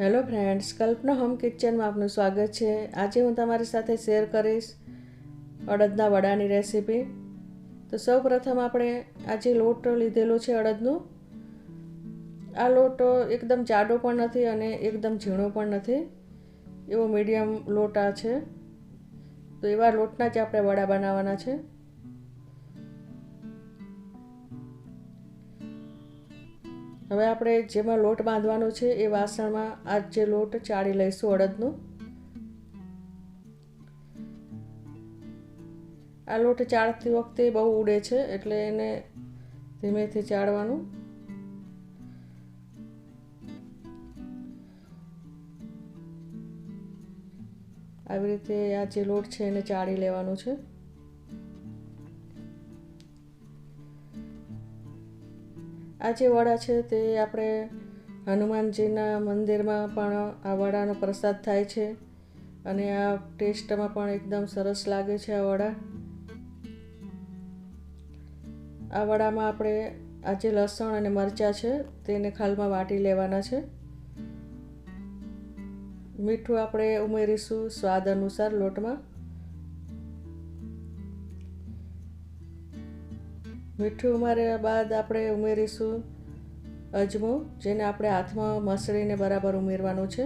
Hello friends કલ્પના home કિચનમાં આપનું સ્વાગત છે. આજે હું તમારી સાથે શેર કરીશ અડદના વડાની રેસીપી તો સૌ પ્રથમ આપણે આજે લોટ લીધેલો છે અડદનો. આ લોટ એકદમ જાડો પણ નથી અને એકદમ ઝીણો પણ નથી. એવો મીડિયમ લોટ આ છે. તો એવા લોટના જ આપણે વડા બનાવવાના છે. હવે આપણે જેમાં લોટ બાંધવાનો છે એ વાસણમાં આ જે લોટ ચાળી લઈશું અડદનો. આ લોટ ચાળતી વખતે બહુ ઉડે છે એટલે એને ધીમેથી ચાળવાનું. આવી રીતે આ જે લોટ છે એને ચાળી લેવાનું છે. આ જે વડા છે તે આપણે હનુમાનજીના મંદિરમાં પણ આ વડાનો પ્રસાદ થાય છે અને આ ટેસ્ટમાં પણ એકદમ સરસ લાગે છે આ વડા. આ વડામાં આપણે આ જે લસણ અને મરચાં છે તેને ખાલમાં વાટી લેવાના છે. મીઠું આપણે ઉમેરીશું સ્વાદ અનુસાર લોટમાં. મીઠું ઉમેર્યા બાદ આપણે ઉમેરીશું અજમો, જેને આપણે હાથમાં મસળીને બરાબર ઉમેરવાનું છે.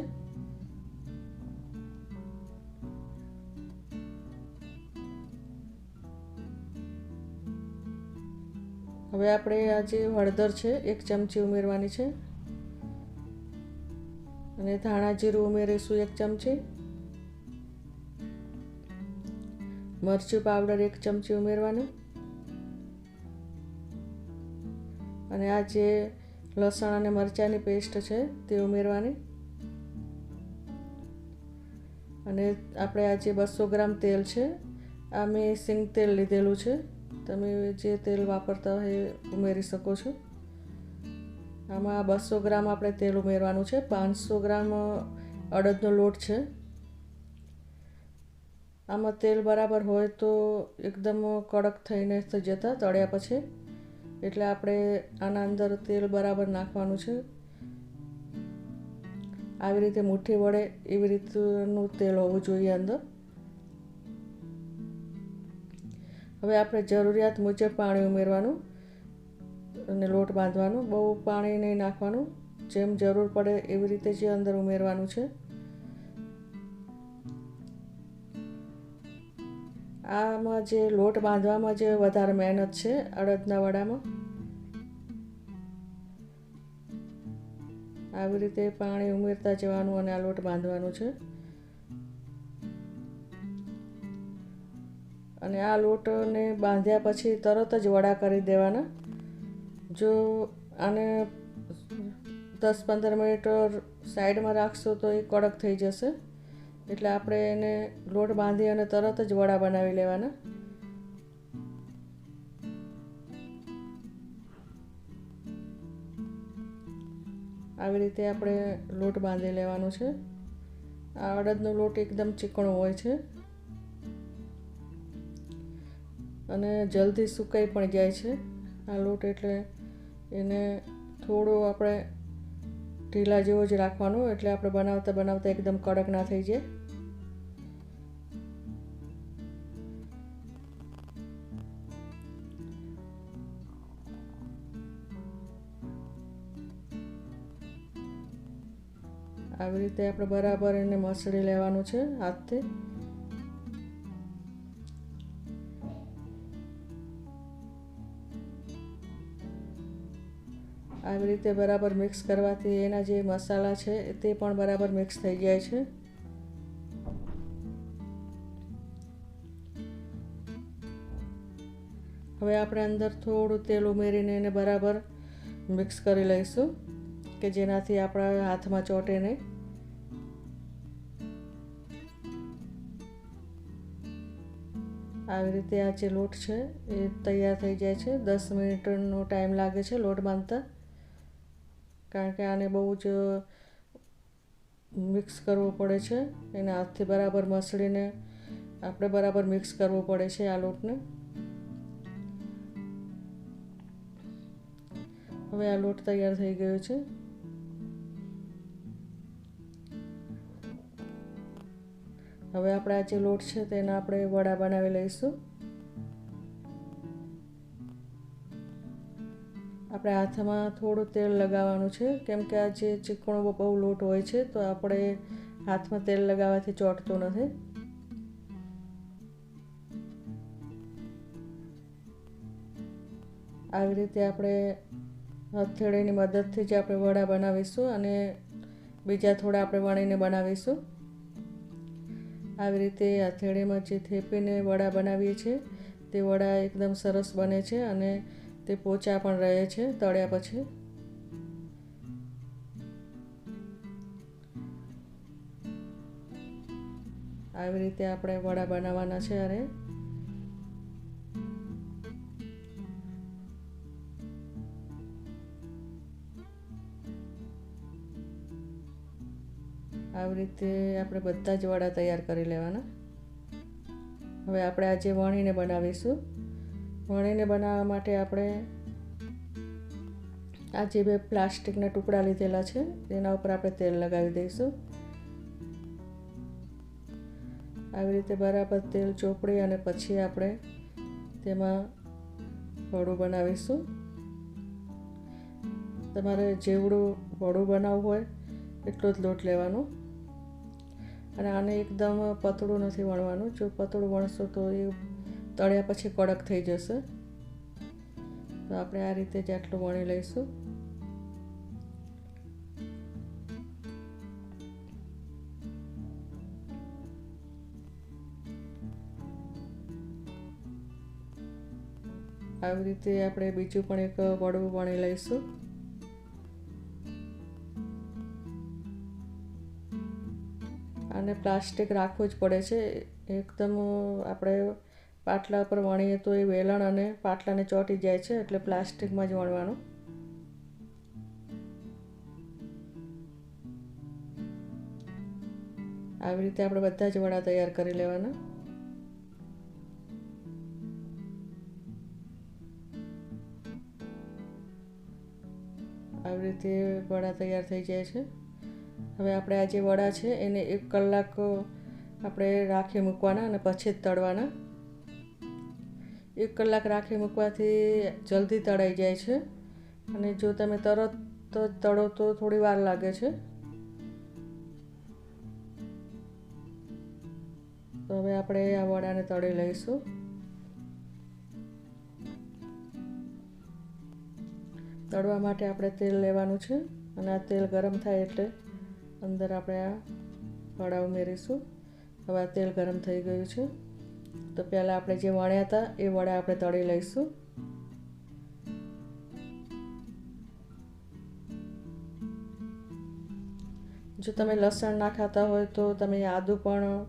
હવે આપણે આ જે હળદર છે, એક ચમચી ઉમેરવાની છે. અને ધાણા જીરું ઉમેરીશું એક ચમચી. મરચું પાવડર એક ચમચી ઉમેરવાનું. અને આ જે લસણ અને મરચાંની પેસ્ટ છે તે ઉમેરવાની. અને આપણે આ જે બસો ગ્રામ તેલ છે, આ મેં સિંગ તેલ લીધેલું છે. તમે જે તેલ વાપરતા હોય એ ઉમેરી શકો છો. આમાં બસો ગ્રામ આપણે તેલ ઉમેરવાનું છે. પાંચસો ગ્રામ અડદનો લોટ છે. આમાં તેલ બરાબર હોય તો એકદમ કડક થઈને જતા, તળ્યા પછી એટલે આપણે આના અંદર તેલ બરાબર નાખવાનું છે. આવી રીતે મુઠ્ઠી વડે એવી રીતનું તેલ હોવું જોઈએ અંદર. હવે આપણે જરૂરિયાત મુજબ પાણી ઉમેરવાનું અને લોટ બાંધવાનું. બહુ પાણી નહીં નાખવાનું. જેમ જરૂર પડે એવી રીતે જે અંદર ઉમેરવાનું છે. આમાં જે લોટ બાંધવામાં જે વધારે મહેનત છે, અડદના વડામાં. આવી રીતે પાણી ઉમેરતા જવાનું અને આ લોટ બાંધવાનું છે. અને આ લોટને બાંધ્યા પછી તરત જ વડા કરી દેવાના. જો આને દસ પંદર મિનિટ સાઈડમાં રાખશો તો એ કડક થઈ જશે. એટલે આપણે એને લોટ બાંધી અને તરત જ વડા બનાવી લેવાના. આવી રીતે આપણે લોટ બાંધી લેવાનો છે. આ અડદનો લોટ એકદમ ચીકણો હોય છે. અને જલ્દી સુકાઈ પણ જાય છે. આ લોટ એટલે એને થોડો આપણે ઢીલા જેવો જ રાખવાનો, એટલે આપણે બનાવતા બનાવતા એકદમ કડક ના થઈ જાય. આવી રીતે આપણે બરાબર એને મસળી લેવાનું છે હાથથી. આવી રીતે બરાબર મિક્સ કરવાથી એના જે મસાલા છે તે પણ બરાબર મિક્સ થઈ જાય છે. હવે આપણે અંદર થોડું તેલ ઉમેરીને એને બરાબર મિક્સ કરી લઈશું, કે જેનાથી આપણા હાથમાં ચોટે નહીં. આવી રીતે આ જે લોટ છે એ તૈયાર થઈ જાય છે. દસ મિનિટનો ટાઈમ લાગે છે લોટ બાંધતા. કારણ કે આને બહુ જ મિક્સ કરવો પડે છે. એને હાથથી બરાબર મસળીને આપણે બરાબર મિક્સ કરવો પડે છે આ લોટને. હવે આ લોટ તૈયાર થઈ ગયો છે. હવે આપણે આ જે લોટ છે તેના આપણે વડા બનાવી લઈશું. આપણે હાથમાં થોડું તેલ લગાવવાનું છે. કેમ કે આ જે ચીકણો બહુ લોટ હોય છે, તો આપણે હાથમાં તેલ લગાવવાથી ચોંટતો નથી. આવી રીતે આપણે હથેળીની મદદથી જ આપણે વડા બનાવીશું અને બીજા થોડા આપણે વણીને બનાવીશું. આવી રીતે હથેળીમાં જે થેપીને વડા બનાવીએ છીએ, તે વડા એકદમ સરસ બને છે અને તે પોચા પણ રહે છે તળ્યા પછી. આવી રીતે આપણે વડા બનાવવાના છે અરે આવી રીતે આપણે બધા જ વડા તૈયાર કરી લેવાના. હવે આપણે આજે વણીને બનાવીશું. વણીને બનાવવા માટે આપણે આ જે બે પ્લાસ્ટિકના ટુકડા લીધેલા છે તેના ઉપર આપણે તેલ લગાવી દઈશું. આવી રીતે બરાબર તેલ ચોપડી અને પછી આપણે તેમાં વડું બનાવીશું. તમારે જેવડું વડું બનાવવું હોય, એટલો જ લોટ લેવાનો. અને આને એકદમ પતળું નથી વણવાનું. જો પતળું વણશો તો એ તળ્યા પછી કડક થઈ જશે. તો આપણે આ રીતે જ આટલું વણી લઈશું. આવી રીતે આપણે બીજું પણ એક વડવું વણી લઈશું. પ્લાસ્ટિક રાખવું જ પડે છે. એકદમ આપણે પાટલા પર વણીએ તો એ વેલણ અને પાટલાને ચોંટી જાય છે એટલે પ્લાસ્ટિકમાં જ વણવાનું. આવી રીતે આપણે બધા જ વડા તૈયાર કરી લેવાના. આવી રીતે વડા તૈયાર થઈ જાય છે. હવે આપણે આ જે વડા છે એને એક કલાક આપણે રાખી મૂકવાના અને પછી જ તળવાના. એક કલાક રાખી મૂકવાથી જલ્દી તળાઈ જાય છે. અને જો તમે તરત જ તળો તો થોડી વાર લાગે છે. તો હવે આપણે આ વડાને તળી લઈશું. તળવા માટે આપણે તેલ લેવાનું છે. અને આ તેલ ગરમ થાય એટલે અંદર આપણે આ વડા ઉમેરીશું. હવે આ તેલ ગરમ થઈ ગયું છે. તો પહેલાં આપણે જે વણ્યા હતા, એ વડા આપણે તળી લઈશું. જો તમે લસણ ના ખાતા હોય તો તમે આદું પણ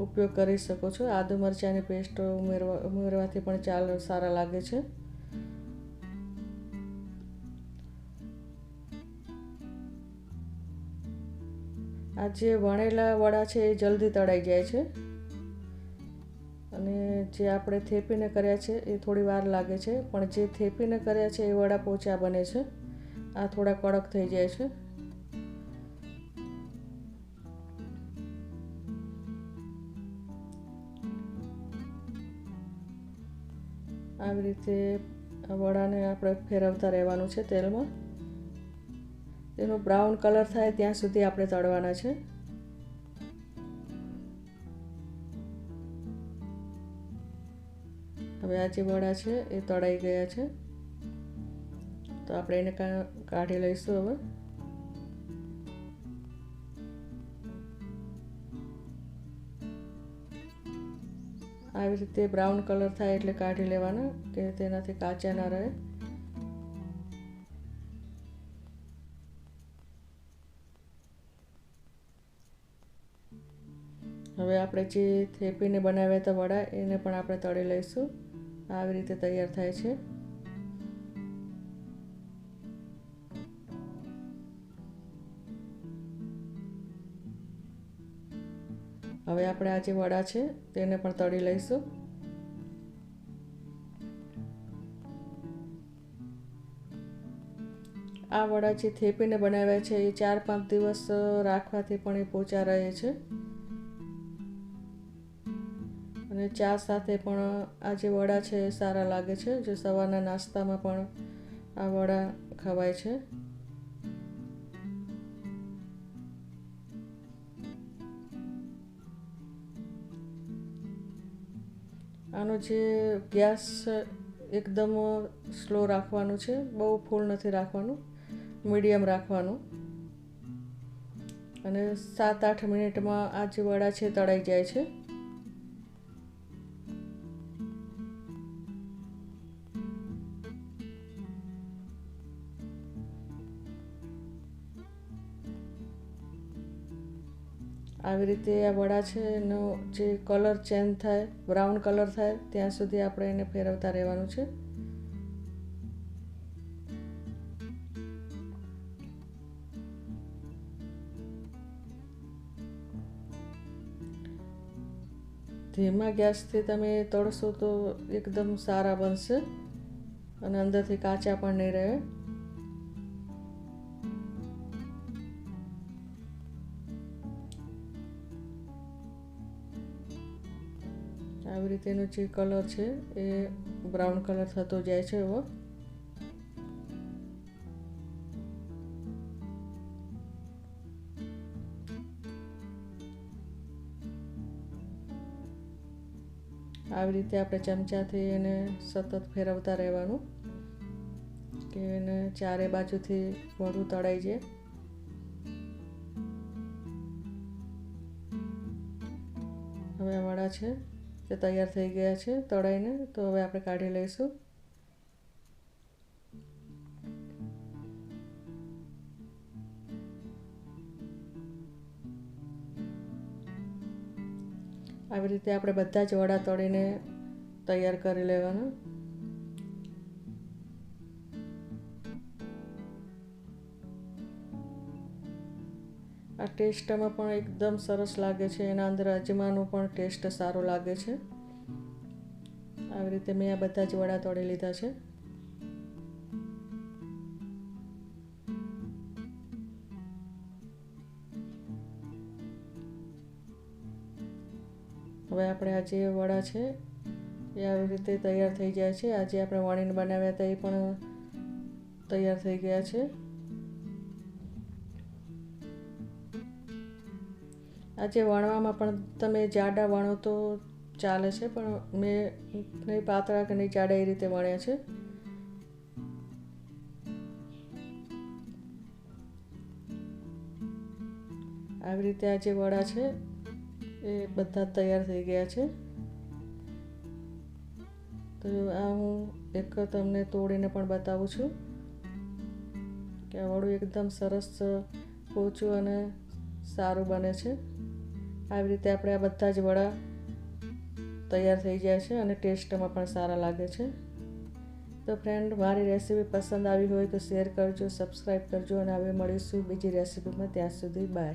ઉપયોગ કરી શકો છો. આદુ મરચાંની પેસ્ટ ઉમેરવા ઉમેરવાથી પણ ચાલ સારા લાગે છે. આ જે વણેલા વડા છે એ જલ્દી તળાઈ જાય છે. અને જે આપણે થેપીને કર્યા છે એ થોડી વાર લાગે છે, પણ જે થેપીને કર્યા છે એ વડા પોચા બને છે. આ થોડા કડક થઈ જાય છે. આવી રીતે વડાને આપણે ફેરવતા રહેવાનું છે તેલમાં. તેનો બ્રાઉન કલર થાય ત્યાં સુધી આપણે તળવાના છે. હવે આ જે વડા છે એ તળાઈ ગયા છે. તો આપણે એને કાઢી લઈશું હવે. આવી રીતે બ્રાઉન કલર થાય એટલે કાઢી લેવાના કે તેનાથી કાચા ના રહે. હવે આપણે જે થેપીને બનાવ્યા હતા વડા, એને પણ આપણે તળી લઈશું. આવી રીતે તૈયાર થાય છે. હવે આપણે આ જે વડા છે, તેને પણ તળી લઈશું. આ વડા જે થેપીને બનાવ્યા છે, એ ચાર પાંચ દિવસ રાખવાથી પણ એ પોચા રહે છે. અને ચા સાથે પણ આ જે વડા છે એ સારા લાગે છે. જે સવારના નાસ્તામાં પણ આ વડા ખવાય છે. આનો જે ગેસ એકદમ સ્લો રાખવાનું છે, બહુ ફૂલ નથી રાખવાનું, મીડિયમ રાખવાનું. અને સાત આઠ મિનિટમાં આ જે વડા છે તળાઈ જાય છે. આવી રીતે આ વડા છે, એનો જે કલર ચેન્જ થાય, બ્રાઉન કલર થાય, ત્યાં સુધી આપણે એને ફેરવતા રહેવાનું છે. ધીમા ગેસથી તમે તળશો તો એકદમ સારા બનશે અને અંદરથી કાચા પણ નહીં રહે. રીતેનો જે કલર છે એ બ્રાઉન કલર થતો જાય છે એવો. આવી રીતે આપણે ચમચાથી એને સતત ફેરવતા રહેવાનું કે એને ચારે બાજુથી વડું તળાઈ જાય. હવે વડા છે તે તૈયાર થઈ ગયા છે તળાઈને, તો હવે આપણે કાઢી લઈશું. આવી રીતે આપણે બધા જ વડા તળીને તૈયાર કરી લેવાના. આ ટેસ્ટમાં પણ એકદમ સરસ લાગે છે. એના અંદર અજમાનો પણ ટેસ્ટ સારો લાગે છે. આવી રીતે મેં આ બધા જ વડા તળી લીધા છે. હવે આપણે આ જે વડા છે, એ આવી રીતે તૈયાર થઈ જાય છે. આજે આપણે વણીને બનાવ્યા હતા, એ પણ તૈયાર થઈ ગયા છે. આજે વણવામાં પણ તમે જાડા વણો તો ચાલે છે, પણ મેં નહીં પાતળા કે નહીં જાડા એ રીતે વણ્યા છે. આવી રીતે આ જે વડા છે, એ બધા તૈયાર થઈ ગયા છે. તો આ હું એક તમને તોડીને પણ બતાવું છું કે આ વડું એકદમ સરસ પોચું અને સારું બને છે. આવી રીતે આપણે આ બધા જ વડા તૈયાર થઈ જાય છે અને ટેસ્ટમાં પણ સારા લાગે છે. તો ફ્રેન્ડ મારી રેસીપી પસંદ આવી હોય તો શેર કરજો સબસ્ક્રાઈબ કરજો અને હવે મળીશું બીજી રેસીપીમાં ત્યાં સુધી બાય